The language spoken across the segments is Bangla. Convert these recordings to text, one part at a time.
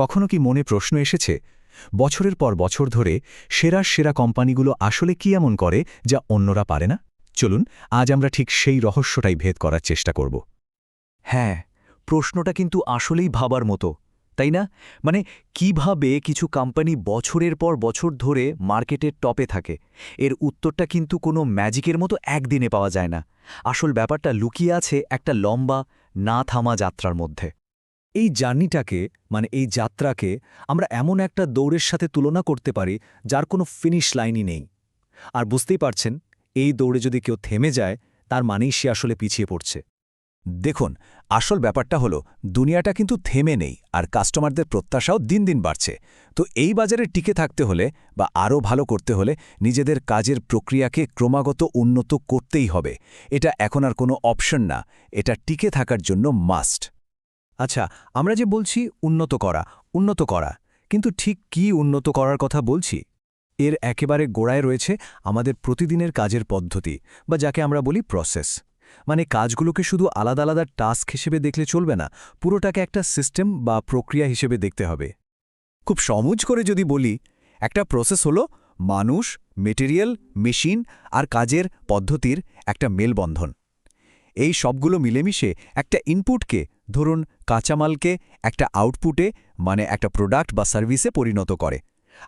কখনো কি মনে প্রশ্ন এসেছে, বছরের পর বছর ধরে সেরা সেরা কোম্পানিগুলো আসলে কি এমন করে যা অন্যরা পারে না? চলুন, আজ আমরা ঠিক সেই রহস্যটাই ভেদ করার চেষ্টা করব। হ্যাঁ প্রশ্নটা কিন্তু আসলেই ভাবার মতো, তাই না? মানে কীভাবে কিছু কোম্পানি বছরের পর বছর ধরে মার্কেটের টপে থাকে, এর উত্তরটা কিন্তু কোনো ম্যাজিকের মতো একদিনে পাওয়া যায় না। আসল ব্যাপারটা লুকিয়ে আছে একটা লম্বা, না থামা যাত্রার মধ্যে। এই জার্নিটাকে মানে এই যাত্রাকে আমরা এমন একটা দৌড়ের সাথে তুলনা করতে পারি যার কোনো ফিনিশ লাইনই নেই। আর বুঝতেই পারছেন, এই দৌড়ে যদি কেউ থেমে যায়, তার মানেই সে আসলে পিছিয়ে পড়ছে। দেখুন, আসল ব্যাপারটা হলো, দুনিয়াটা কিন্তু থেমে নেই আর কাস্টমারদের প্রত্যাশাও দিন দিন বাড়ছে। তো এই বাজারে টিকে থাকতে হলে বা আরও ভালো করতে হলে নিজেদের কাজের প্রক্রিয়াকে ক্রমাগত উন্নত করতেই হবে। এটা এখন আর কোনো অপশন না। এটা টিকে থাকার জন্য মাস্ট আচ্ছা আমরা যে বলছি উন্নত করা উন্নত করা, কিন্তু ঠিক কি উন্নত করার কথা বলছি? এর একেবারে গোড়ায় রয়েছে আমাদের প্রতিদিনের কাজের পদ্ধতি, বা যাকে আমরা বলি প্রসেস মানে কাজগুলোকে শুধু আলাদা আলাদা টাস্ক হিসেবে দেখলে চলবে না, পুরোটাকে একটা সিস্টেম বা প্রক্রিয়া হিসেবে দেখতে হবে। খুব সহজ করে যদি বলি, একটা প্রসেস হলো মানুষ মেটেরিয়াল মেশিন আর কাজের পদ্ধতির একটা মেলবন্ধন। এই সবগুলো মিলেমিশে একটা ইনপুটকে ধরুন, কাঁচামালকে একটা আউটপুটে মানে একটা প্রোডাক্ট বা সার্ভিসে পরিণত করে।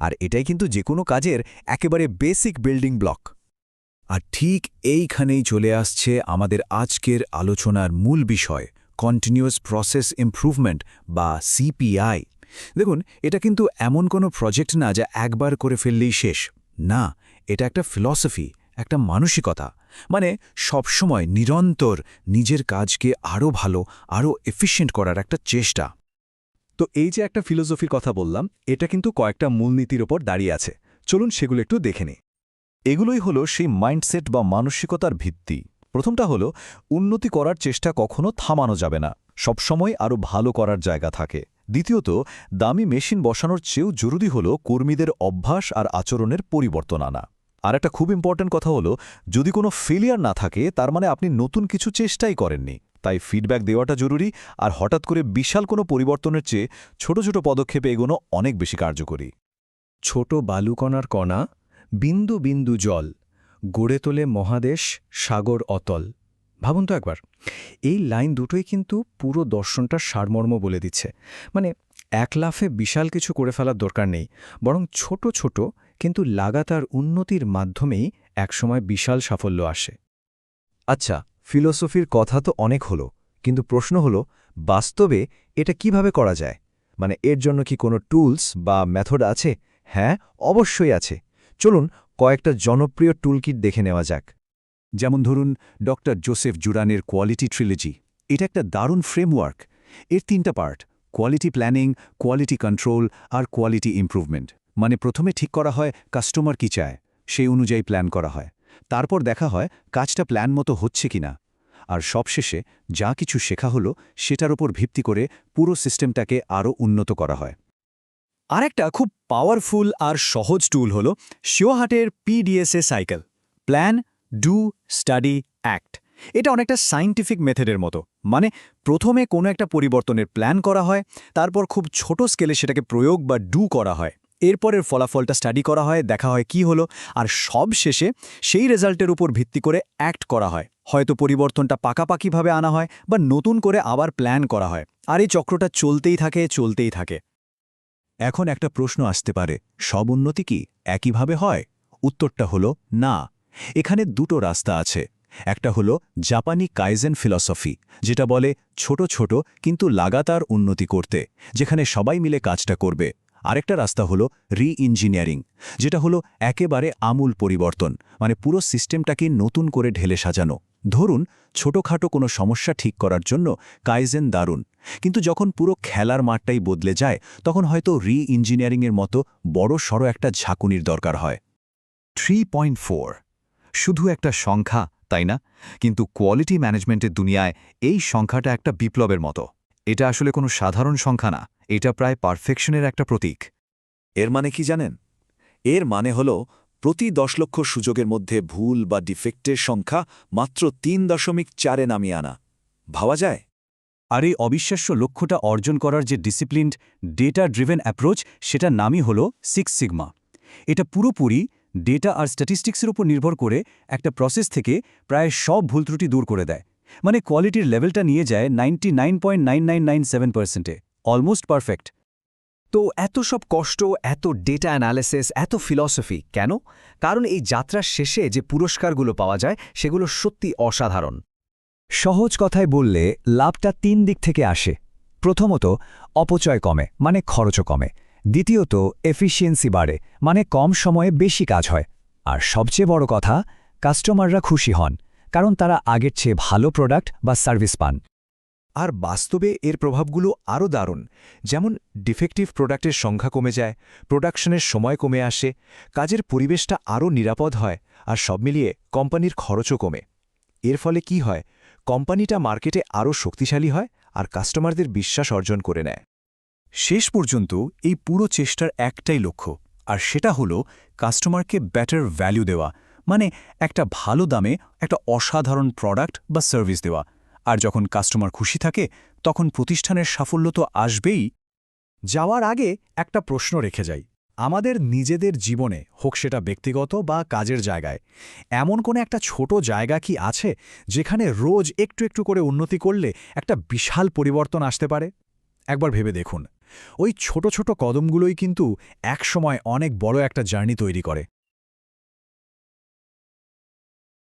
আর এটাই কিন্তু যে কোনো কাজের একেবারে বেসিক বিল্ডিং ব্লক আর ঠিক এইখানেই চলে আসছে আমাদের আজকের আলোচনার মূল বিষয় কন্টিনিউয়াস প্রসেস ইমপ্রুভমেন্ট বা সিপিআই দেখুন, এটা কিন্তু এমন কোনো প্রজেক্ট না যা একবার করে ফেললেই শেষ। না, এটা একটা ফিলসফি একটা মানসিকতা। মানে সবসময় নিরন্তর নিজের কাজকে আরও ভালো আরও এফিশিয়েন্ট করার একটা চেষ্টা। তো এই যে একটা ফিলোসফির কথা বললাম, এটা কিন্তু কয়েকটা মূলনীতির ওপর দাঁড়িয়ে আছে। চলুন সেগুলো একটু দেখে নিই। এগুলোই হলো সেই মাইন্ডসেট বা মানসিকতার ভিত্তি। প্রথমটা হলো, উন্নতি করার চেষ্টা কখনো থামানো যাবে না। সবসময় আরও ভালো করার জায়গা থাকে। দ্বিতীয়ত, দামি মেশিন বসানোর চেয়েও জরুরি হল কর্মীদের অভ্যাস আর আচরণের পরিবর্তন আনা। আর একটা খুব ইম্পর্ট্যান্ট কথা হলো, যদি কোনো ফেলিয়ার না থাকে, তার মানে আপনি নতুন কিছু চেষ্টাই করেননি। তাই ফিডব্যাক দেওয়াটা জরুরি, আর হঠাৎ করে বিশাল কোনো পরিবর্তনের চেয়ে ছোট ছোট পদক্ষেপে এগোনো অনেক বেশি কার্যকরী। ছোট বালুকণার কণা, বিন্দু বিন্দু জল, গড়ে তোলে মহাদেশ, সাগর অতল। ভাবুন তো একবার, এই লাইন দুটোই কিন্তু পুরো দর্শনটার সারমর্ম বলে দিচ্ছে। মানে এক লাফে বিশাল কিছু করে ফেলার দরকার নেই, বরং ছোট ছোট কিন্তু লাগাতার উন্নতির মাধ্যমেই একসময় বিশাল সাফল্য আসে। আচ্ছা ফিলোসফির কথা তো অনেক হলো, কিন্তু প্রশ্ন হলো, বাস্তবে এটা কীভাবে করা যায়? মানে এর জন্য কি কোনো টুলস বা মেথড আছে? হ্যাঁ অবশ্যই আছে। চলুন কয়েকটা জনপ্রিয় টুলকিট দেখে নেওয়া যাক। যেমন ধরুন, ডক্টর জোসেফ জুরানের কোয়ালিটি ট্রিলজি। এটা একটা দারুণ ফ্রেমওয়ার্ক। এর তিনটা part, quality planning, quality control আর কোয়ালিটি ইমপ্রুভমেন্ট। মানে প্রথমে ঠিক করা হয় কাস্টমার কি চায়, সেই অনুযায়ী প্ল্যান করা হয়। তারপর দেখা হয় কাজটা প্ল্যান মতো হচ্ছে কিনা। আর সবশেষে যা কিছু শেখা হলো সেটার ওপর ভিত্তি করে পুরো সিস্টেমটাকে আরও উন্নত করা হয়। আরেকটা খুব পাওয়ারফুল আর সহজ টুল হল শিওহাটের PDSA cycle, plan, do, study, act. এটা অনেকটা সাইন্টিফিক মেথডের মতো। মানে প্রথমে কোনো একটা পরিবর্তনের প্ল্যান করা হয়, তারপর খুব ছোট স্কেলে সেটাকে প্রয়োগ বা ডু করা হয়। এরপরের ফলাফলটা স্টাডি করা হয়, দেখা হয় কি হলো, আর সব শেষে সেই রেজাল্টের উপর ভিত্তি করে অ্যাক্ট করা হয়। হয়তো পরিবর্তনটা পাকাপাকিভাবে আনা হয় বা নতুন করে আবার প্ল্যান করা হয়। আর এই চক্রটা চলতেই থাকে চলতেই থাকে। এখন একটা প্রশ্ন আসতে পারে, সব উন্নতি কি একইভাবে হয়? উত্তরটা হলো না। এখানে দুটো রাস্তা আছে। একটা হলো জাপানি কাইজেন ফিলসফি, যেটা বলে ছোট ছোট কিন্তু লাগাতার উন্নতি করতে, যেখানে সবাই মিলে কাজটা করবে। আরেকটা রাস্তা হলো রি ইঞ্জিনিয়ারিং যেটা হলো একেবারে আমূল পরিবর্তন মানে পুরো সিস্টেমটাকে নতুন করে ঢেলে সাজানো। ধরুন, ছোটখাটো কোনো সমস্যা ঠিক করার জন্য কাইজেন দারুণ, কিন্তু যখন পুরো খেলার মাঠটাই বদলে যায়, তখন হয়তো রি ইঞ্জিনিয়ারিংয়ের মতো বড় সড়ো একটা ঝাঁকুনির দরকার হয়। থ্রি শুধু একটা সংখ্যা, তাই না? কিন্তু কোয়ালিটি ম্যানেজমেন্টের দুনিয়ায় এই সংখ্যাটা একটা বিপ্লবের মতো। এটা আসলে কোনো সাধারণ সংখ্যা না। এটা প্রায় পারফেকশনের একটা প্রতীক। এর মানে কি জানেন? এর মানে হল, প্রতি দশ লক্ষ সুযোগের মধ্যে ভুল বা ডিফেক্টের সংখ্যা মাত্র তিন দশমিক চারে নামিয়ে আনা। ভাবা যায়? আর এই অবিশ্বাস্য লক্ষ্যটা অর্জন করার যে ডিসিপ্লিনড ডেটা ড্রিভেন অ্যাপ্রোচ, সেটা নামই হল সিক্স সিগমা। এটা পুরোপুরি ডেটা আর স্ট্যাটিস্টিক্সের উপর নির্ভর করে একটা প্রসেস থেকে প্রায় সব ভুল ত্রুটি দূর করে দেয়। মানে কোয়ালিটির লেভেলটা নিয়ে যায় ninety nine point nine nine nine seven পার্সেন্টে। অলমোস্ট পারফেক্ট তো এত সব কষ্ট, এত ডেটা অ্যানালিসিস এত ফিলসফি কেন? কারণ এই যাত্রার শেষে যে পুরস্কারগুলো পাওয়া যায়, সেগুলো সত্যি অসাধারণ। সহজ কথায় বললে, লাভটা তিন দিক থেকে আসে। প্রথমত, অপচয় কমে মানে খরচও কমে। দ্বিতীয়ত এফিসিয়েন্সি বাড়ে মানে কম সময়ে বেশি কাজ হয়। আর সবচেয়ে বড় কথা কাস্টমাররা খুশি হন, কারণ তারা আগের চেয়ে ভালো প্রোডাক্ট বা সার্ভিস পান। আর বাস্তবে এর প্রভাবগুলো আরও দারুণ। যেমন ডিফেক্টিভ প্রোডাক্টের সংখ্যা কমে যায়, প্রোডাকশনের সময় কমে আসে, কাজের পরিবেশটা আরও নিরাপদ হয় আর সব মিলিয়ে কোম্পানির খরচও কমে। এর ফলে কি হয়? কোম্পানিটা মার্কেটে আরও শক্তিশালী হয় আর কাস্টমারদের বিশ্বাস অর্জন করে নেয়। শেষ পর্যন্ত এই পুরো চেষ্টার একটাই লক্ষ্য, আর সেটা হলো কাস্টমারকে বেটার ভ্যালু দেওয়া মানে একটা ভালো দামে একটা অসাধারণ প্রোডাক্ট বা সার্ভিস দেওয়া। আর যখন কাস্টমার খুশি থাকে, তখন প্রতিষ্ঠানের সাফল্য তো আসবেই। যাওয়ার আগে একটা প্রশ্ন রেখে যাই। আমাদের নিজেদের জীবনে, হোক সেটা ব্যক্তিগত বা কাজের জায়গায়, এমন কোনো একটা ছোট জায়গা কি আছে যেখানে রোজ একটু একটু করে উন্নতি করলে একটা বিশাল পরিবর্তন আসতে পারে? একবার ভেবে দেখুন। ওই ছোট ছোট কদমগুলোই কিন্তু একসময় অনেক বড় একটা জার্নি তৈরি করে।